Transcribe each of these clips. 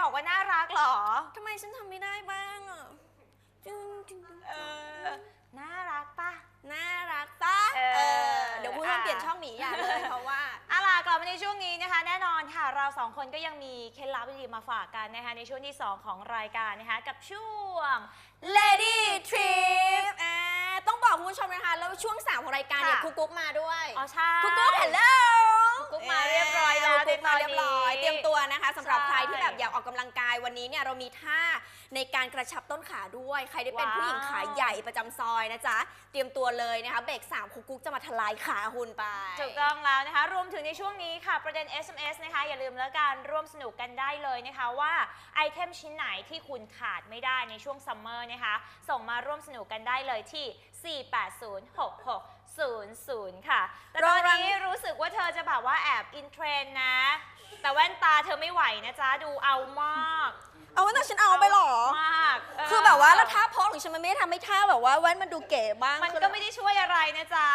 บอกว่าน่ารักเหรอ ทำไมฉันทำไม่ได้บ้างอะจงจึงเออ น่ารักปะ น่ารักปะเออเดี๋ยวคุณต้องเปลี่ยนช่องหนีอย่าเลยเพราะว่าอาล่ะกลับมาในช่วงนี้นะคะ แน่นอนค่ะ เราสองคนก็ยังมีเคล็ดลับดีๆมาฝากกันนะคะในช่วงที่ 2 ของรายการนะคะ กับช่วง Lady Trip อ่าต้องบอกคุณผู้ชมนะคะ แล้วช่วงสามของรายการเนี่ยคุกกุ๊กมาด้วย อ๋อใช่ คุกกุ๊ก hello กุ๊กมาเรียบร้อยแล้วครูกุ๊กมาในตอนนี้เรียบร้อยเตรียมตัวนะคะสำหรับใช่ใครที่แบบอยากออกกำลังกายวันนี้เนี่ยเรามีท่าในการกระชับต้นขาด้วย ใครที่เป็นว้าวผู้หญิงขาใหญ่ประจำซอยนะจ๊ะเตรียมตัวเลยนะคะเบรกสามครูกุ๊กจะมาทลายขาหุ่นไปถูกต้องแล้วนะคะ รวมถึงในช่วงนี้ค่ะประเด็น SMS นะคะอย่าลืมแล้วกันร่วมสนุกกันได้เลยนะคะว่าไอเทมชิ้นไหนที่คุณขาดไม่ได้ในช่วงซัมเมอร์นะคะส่งมาร่วมสนุกกันได้เลยที่ 4806600 ค่ะ แต่ตอนนี้รู้สึกว่าเธอจะแบบว่าแอบอินเทรนด์นะ แต่แว่นตาเธอไม่ไหวนะจ๊ะ ดูเอามากเอาไว้แต่ฉันเอาไปเหรอ มากเคือแบบว่าแล้วท่าโพสของฉันมันไม่ได้ทำให้ท่าแบบว่าแว่นมันดูเก๋บ้าง มันคือก็ไม่ได้ช่วยอะไรนะจ๊ะ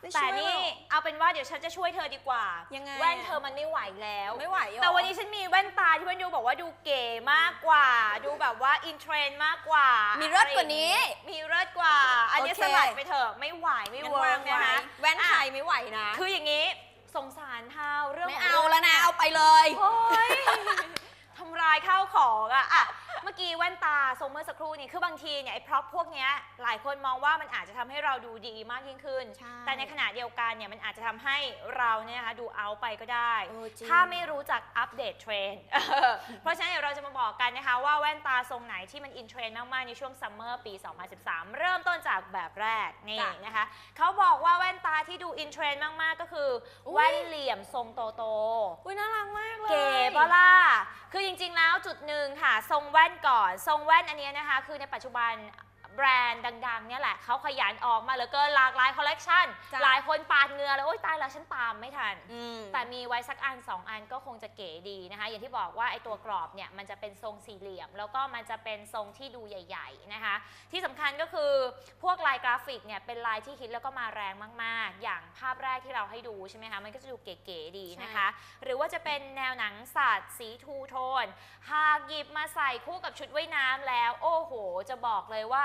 ไม่ช่แต่วยนี่หรอเอาเป็นว่าเดี๋ยวฉันจะช่วยเธอดีกว่า ยังไงแว่นเธอมันไม่ไหวแล้ว ไม่ไหวหรอ แต่วันนี้ฉันมีแว่นตาที่มันดูบอกว่าดูเก๋มากกว่า ดูแบบว่าอินเทรนด์มากกว่า มีมีเลิศกว่านี้ มีเลิศกว่า อันนี้โอเค สลัดไปเถอะไม่ไหวไม่งั้นเวิร์วากงนะไว้คะ แว่นใครอะไม่ไหวนะ คืออย่างนี้สงสารเท้าเรื่องไม่ของเอาแล้วนะ เอาไปเลย โอ้ยทำลายข้าวของอะอะเมื่อกี้แว่นตาทรงเมื่อสักครู่นี่คือบางทีเนี่ยไอ้พร็อพพวกเนี้ยหลายคนมองว่ามันอาจจะทำให้เราดูดีมากยิ่งขึ้น ใช่แต่ในขณะเดียวกันเนี่ยมันอาจจะทำให้เราเนี่ยนะคะดูเอาไปก็ได้ เออจริง ถ้าไม่รู้จักอัปเดตเทรนด์ เพราะฉะนั้นเดี๋ยวเราจะมาบอกกันนะคะว่าแว่นตาทรงไหนที่มันอินเทรนด์มาก ๆ ในช่วงซัมเมอร์ปี 2013 เริ่มต้นจากแบบแรกนี่จ้ะนะคะเขาบอกว่าแว่นตาที่ดูอินเทรนด์มาก ๆ ก็คืออย แว่นเหลี่ยมทรงโตโต อุ้ยน่ารักมากเลย เก๋ปะล่ะ คือจริงๆแล้วจุดหนึ่งค่ะ ทรงแว่นก่อน ทรงแว่นอันเนี้ยนะคะ คือในปัจจุบัน แบรนด์ดังๆเนี่ยแหละเขาขยันออกมาเหลือเกินหลากหลายคอลเลกชันจ้ะ หลายคนปาดเหงือเลยโอ๊ยตายแล้วฉันตามไม่ทัน อืม แต่มีไว้สักอัน 2 อันก็คงจะเก๋ดีนะคะ อย่างที่บอกว่าไอ้ตัวกรอบเนี่ยมันจะเป็นทรงสี่เหลี่ยม แล้วก็มันจะเป็นทรงที่ดูใหญ่ ๆนะคะ ที่สำคัญก็คือพวกลายกราฟิกเนี่ยเป็นลายที่ฮิตแล้วก็มาแรงมากๆ อย่างภาพแรกที่เราให้ดูใช่ไหมคะมันก็จะดูเก๋ๆดีนะคะ หรือว่าจะเป็นแนวหนังสัตว์สีทูโทนหากหยิบมาใส่คู่กับชุดว่ายน้ำแล้ว โอ้โห จะบอกเลยว่า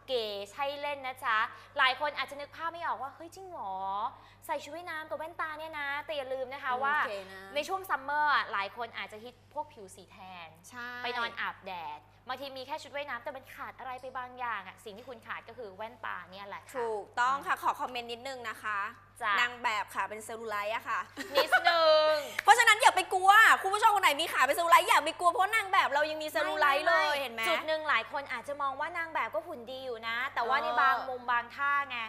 เก๋ใช่เล่นนะจ๊ะ หลายคนอาจจะนึกภาพไม่ออกว่าเฮ้ยจริงเหรอใส่ชุดว่ายน้ำกับแว่นตาเนี่ยนะ แต่อย่าลืมนะคะว่า โอเคนะ ในช่วงซัมเมอร์อะหลายคนอาจจะฮิตพวกผิวสีแทน ใช่ ไปนอนอาบแดดบางทีมีแค่ชุดว่ายน้ำแต่มันขาดอะไรไปบางอย่างอะสิ่งที่คุณขาดก็คือแว่นตาเนี่ยแหละค่ะ ถูกต้องค่ะ ขอคอมเมนต์นิดนึงนะคะจ้ะ นางแบบค่ะเป็นเซลลูไลท์อะค่ะ นิดนึง เพราะฉะนั้นอย่าไปกลัว คุณผู้ชมคนไหนมีขาเป็นเซลลูไลท์อย่าไปกลัวเพราะนางแบบเรายังมีเซลลูไลท์เลยเห็นไหม จุดหนึ่งหลายคนอาจจะมองว่านางแบบก็หุ่นดีอยู่นะ แต่ว่าเออในบางมุมบางท่าไง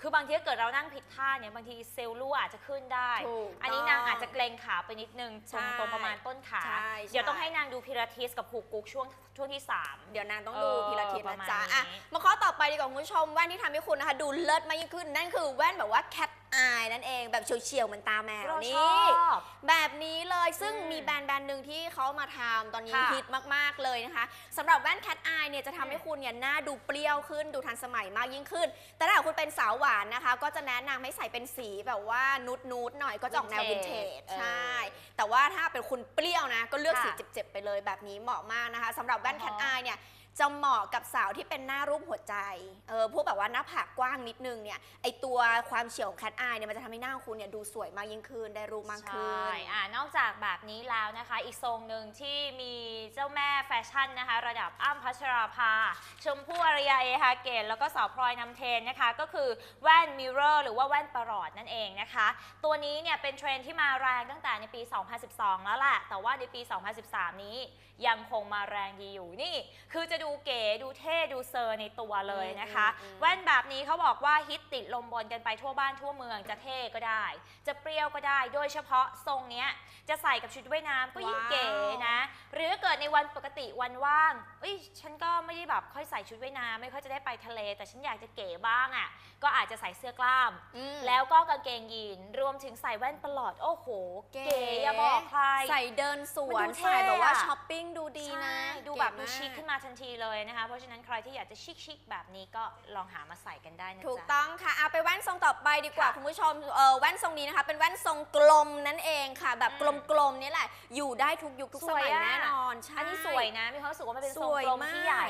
คือบางทีถ้าเกิดเรานั่งผิดท่าเนี่ยบางทีเซลล์ลู่อาจจะขึ้นได้ถูกอันนี้นางอาจจะเกรงขาไปนิดนึงตรงใช่ตรงประมาณต้นขาใช่เดี๋ยวใช่ต้องให้นางดูพิลาทิสกับผูกกุ๊กช่วงช่วงที่ 3 เดี๋ยวนางต้องดูเออพิลาทิสประนะมาณจ๊ะนี้อะมาข้อต่อไปดีกว่าคุณผู้ชมแว่นที่ทำให้คุณนะคะ ดูเลิศมากยิ่งขึ้น นั่นคือแว่นแบบว่า cat eye นั่นเองแบบเฉียวๆเหมือนตาแมวเราชนี่อบ แบบนี้เลยซึ่งอืมมีแบรนด์แบรนด์หนึ่งที่เขามาทำตอนนี้ค่ะฮิตมากๆเลยนะคะสำหรับแว่น cat eye เนี่ยจะทำให้คุณเนี่ยหน้าดูเปรี้ยวขึ้นดูทันสมัยมากยิ่งขึ้น แต่ถ้าหากคุณเป็นสาวหวานนะคะ ก็จะแนะนำให้ใส่เป็นสีแบบว่านูดนูดๆหน่อยก็จะออกแนววินเทจเออใช่ แต่ว่าถ้าเป็นคุณเปรี้ยวนะ ก็เลือกสีค่ะเจ็บๆไปเลยแบบนี้เหมาะมากนะคะสำหรับแว่นอ๋อ cat eye เนี่ย จะเหมาะกับสาวที่เป็นหน้ารูปหัวใจ เออ พวกแบบว่าหน้าผากกว้างนิดนึงเนี่ย ไอตัวความเฉียวของ cat eye เนี่ยมันจะทำให้หน้าของคุณเนี่ยดูสวยมากยิ่งขึ้น ได้รูปมากขึ้น ใช่ อ่านอกจากแบบนี้แล้วนะคะ อีกทรงหนึ่งที่มีเจ้าแม่แฟชั่นนะคะ ระดับอ้ำพัชราภา ชมพู่อารยาเอฮาเกต แล้วก็สาวพลอยนำเทนนะคะ ก็คือแว่นมิเรอร์หรือว่าแว่นประหลอดนั่นเองนะคะ ตัวนี้เนี่ยเป็นเทรนที่มาแรงตั้งแต่ในปี 2012 แล้วแหละ แต่ว่าในปี 2013 นี้ยังคงมาแรงดีอยู่ นี่ คือจะดูเก๋ดูเท่ดูเซอร์ในตัวเลยนะคะอืมอืมอืมแว่นแบบนี้เขาบอกว่าฮิตติดลมบนกันไปทั่วบ้านทั่วเมืองจะเท่ก็ได้ จะเปรี้ยวก็ได้ โดยเฉพาะทรงเนี้ยจะใส่กับชุดว่ายน้ำก็ยิ่งว้าวเก๋นะ หรือเกิดในวันปกติวันว่างเอ้ยฉันก็ไม่ได้แบบค่อยใส่ชุดว่ายน้ำไม่ค่อยจะได้ไปทะเล แต่ฉันอยากจะเก๋บ้างอะก็อาจจะใส่เสื้อกล้ามอืมแล้วก็กางเกงยีนรวมถึงใส่แว่นประหลอดโอ้โห เก๋เก๋อย่าบอกใครใส่เดินสวมันนดูเท่ใส่แบบว่าอะช้อปปิ้งดูดีนะใช่ดูแบบดูเก๋มากชิคขึ้นมาทันทีเลยนะคะ เพราะฉะนั้นใครที่อยากจะชิคๆแบบนี้ก็ลองหามาใส่กันได้นะถูกจ๊ะ ต้องค่ะเอาไปแว่นทรงต่อไปดีกว่าค่ะคุณผู้ชมเออแว่นทรงนี้นะคะ เป็นแว่นทรงกลมนั่นเองค่ะ แบบอืม กลมๆนี่แหละ อยู่ได้ทุกยุคทุกสสวยมัยอะ แน่นอนใช่ อันนี้สวยนะ มีความรู้สึกว่ามันเป็นทรงสวยกลมมาก ที่ใหญ่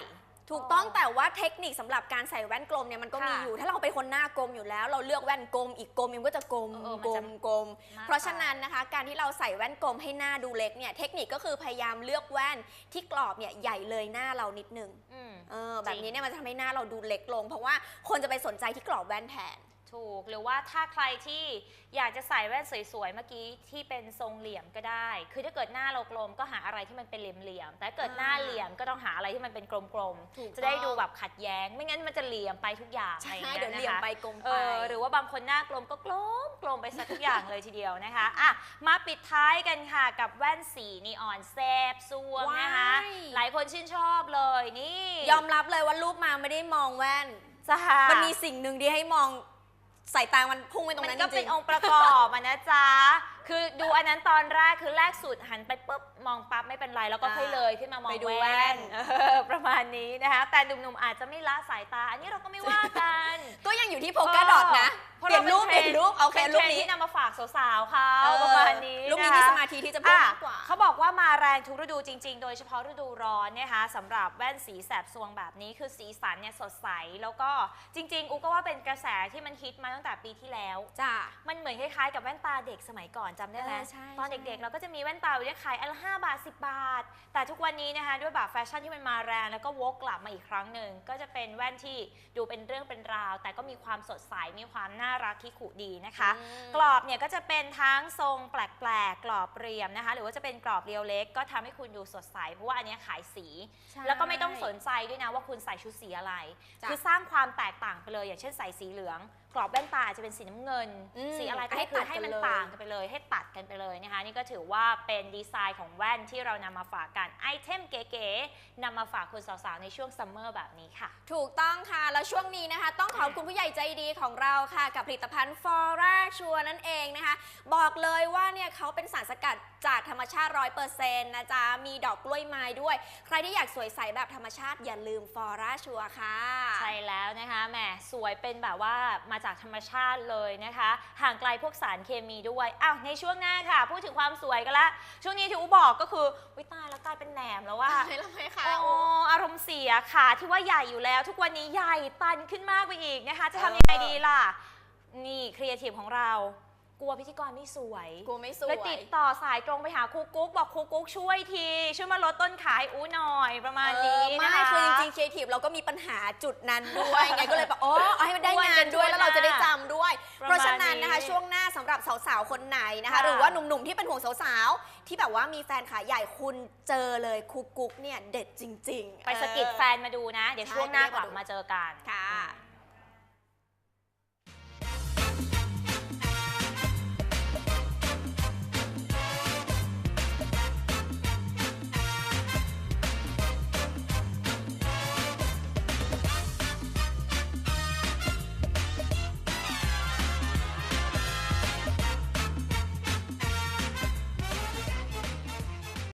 ถถูกต้องแต่ว่าเทคนิคสำหรับการใส่แว่นกลมเนี่ยมันก็มีค่ะอยู่ ถ้าเราเป็นคนหน้ากลมอยู่แล้ว เราเลือกแว่นกลม อีกกลมมันก็จะกลมเออมันกลจะมกลม มาก เพราะฉะนั้นนะคะ การที่เราใส่แว่นกลมให้หน้าดูเล็กเนี่ยเทคนิคก็คือพยายามเลือกแว่นที่กรอบเนี่ยใหญ่เลยหน้าเรานิดนึงอืม เออแบบจรินี้งเนี่ยมันจะทำให้หน้าเราดูเล็กลง เพราะว่าคนจะไปสนใจที่กรอบแว่นแทน ถูกหรือว่าถ้าใครที่อยากจะใส่แว่นสวยๆเมื่อกี้ที่เป็นทรงเหลี่ยมก็ได้ คือถ้าเกิดหน้าเรากลมก็หาอะไรที่มันเป็นเหลี่ยมๆแต่ถ้าเกิดหน้าอ่าเหลี่ยมก็ต้องหาอะไรที่มันเป็นกลมถูกๆ จะได้ต้อง ดูแบบขัดแย้ง ไม่งั้นมันจะเหลี่ยมไปทุกอย่างอะไรใช่อย่างเงี้ยเดี๋ยวนะคะเหลี่ยมไปกลมเอไป อหรือว่าบางคนหน้ากลมก็กลมกลมไปซะทุกอย่างเลยทีเดียวนะคะอะมาปิดท้ายกันค่ะกับแว่นสีนีออนแซบซวงนะคะ ว้าย หลายคนชื่นชอบเลยนี่ยอมรับเลยว่ารูปมาไม่ได้มองแว่นจ้ามันมีสิ่งหนึ่งที่ให้มอง สายตามันพุ่งไปตรงมันนั้นก็เป็รินงองค์ประกอบอะนะจ๊ะ คือ ดูอันนั้นตอนแรกคือแรกสุดหันไปปุ๊บมองปั๊บไม่เป็นไรแล้วก็อ่าค่อยเลยขึ้นมามองไปดูแว่แว่นนเออประมาณนี้นะคะแต่หนุ่มๆอาจจะไม่ละสายตา อันนี้เราก็ไม่ว่ากันๆก็ยังอยู่ที่โพกาดอทนะพราะเปลี่ยนรูปาเปลี่ยนรูปโอเคเป็นรูเทปรนด์นี้ที่นำมาฝากสาวๆเขาเออประมาณนี้รูปนี้ะคะมีสมาธิที่จะพูดอะมากกว่าเขาบอกว่ามาแรงทุกฤดูจริง ๆ โดยเฉพาะฤดูร้อนนะคะสำหรับแว่นสีแสบซวงแบบนี้คือสีสันเนี่ยสดใสแล้วก็จริง ๆอูก็ว่าเป็นกระแสที่มันฮิตมาตั้งแต่ปีที่แล้วจ้ามันเหมือนคล้ายๆกับแว่นตาเด็กสมัยก่อนจำได้ไหมเออใช่ตอนใช่เด็กๆ เราก็จะมีแว่นตาอยู่เนี่ยขายอันละห้าบาท 10 บาท แต่ทุกวันนี้นะคะด้วยแบบแฟชั่นที่มันมาแรงแล้วก็วกกลับมาอีกครั้งหนึ่งก็จะเป็นแว่นที่ดูเป็นเรื่องเป็นราว แต่ก็มีความสดใสมีความน่ารักที่ขุดีนะคะอืมกรอบเนี่ยก็จะเป็นทั้งทรงแปลกๆกรอบเรียมนะคะ หรือว่าจะเป็นกรอบเรียวเล็ก ก็ทำให้คุณดูสดใสเพราะว่าอันเนี้ยขายสีใช่แล้วก็ไม่ต้องสนใจด้วยนะว่าคุณใส่ชุดสีอะไรจ้ะคือสร้างความแตกต่างไปเลย อย่างเช่นใส่สีเหลือง กรอบแว่นตาอาจจะเป็นสีน้ำเงิน อืมสีอะไรก็ให้ให้ตัตัดดให้กันมันเลย ต่างกันไปเลย ให้ตัดกันไปเลยนะคะ นี่ก็ถือว่าเป็นดีไซน์ของแว่นที่เรานำมาฝากกันไอเทมเก๋ๆนำมาฝากคุณสาวๆในช่วงซัมเมอร์แบบนี้ค่ะ ถูกต้องค่ะ แล้วช่วงนี้นะคะ ต้องขอบคุณผู้ใหญ่ใจดีของเราค่ะ กับผลิตภัณฑ์ฟอร่าชัวนั่นเองนะคะ บอกเลยว่าเนี่ยเขาเป็นสารสกัดจากธรรมชาติ100%นะจ๊ะ มีดอกกล้วยไม้ด้วย ใครที่อยากสวยใสแบบธรรมชาติอย่าลืมฟอร่าชัวค่ะ ใช่แล้วนะคะแหมสวยเป็นแบบว่ามาจากธรรมชาติเลยนะคะ ห่างไกลพวกสารเคมีด้วยอ้าวในช่วงหน้าค่ะ พูดถึงความสวยกันละ ช่วงนี้ที่อูบอกก็คือวิตายแล้วกลายเป็นแหนมแล้วว่าไม่ละไม่ค่ะโอ้อารมณ์เสียค่ะที่ว่าใหญ่อยู่แล้ว ทุกวันนี้ใหญ่ตันขึ้นมากไปอีกนะคะ จะทำยังไงดีล่ะ นี่ครีเอทีฟของเรา กลัวพิธีกรไม่สวยกูไม่สวเลยยติดต่อสายตรงไปหาครูกุ๊กบอกครูกุ๊กช่วยที ช่วยมาลดต้นขายอู้หน่อยประมาณนี้เออนะไม่คะคือจริงๆครีเอทีฟเราก็มีปัญหาจุดนั้นด้วยไงก็เลยแบบโอ้เอาให้มันได้อ้วนงากันนด้วยทั่วแล้วเราจะได้หน้าจำด้วยประมาณเพราะฉะนั้นนะคะนี้ช่วงหน้าสำหรับสาวๆคนไหนนะคะค่ะหรือว่าหนุ่มๆที่เป็นห่วงสาวๆที่แบบว่ามีแฟนขาใหญ่คุณเจอเลยคุกกุ๊กเนี่ยเด็ดจริง ๆ ไปสะกิดเออแฟนมาดูนะ เดี๋ยวใช่ช่วงหน้าไปเรียกกลับมาดูมาเจอกันค่ะอืม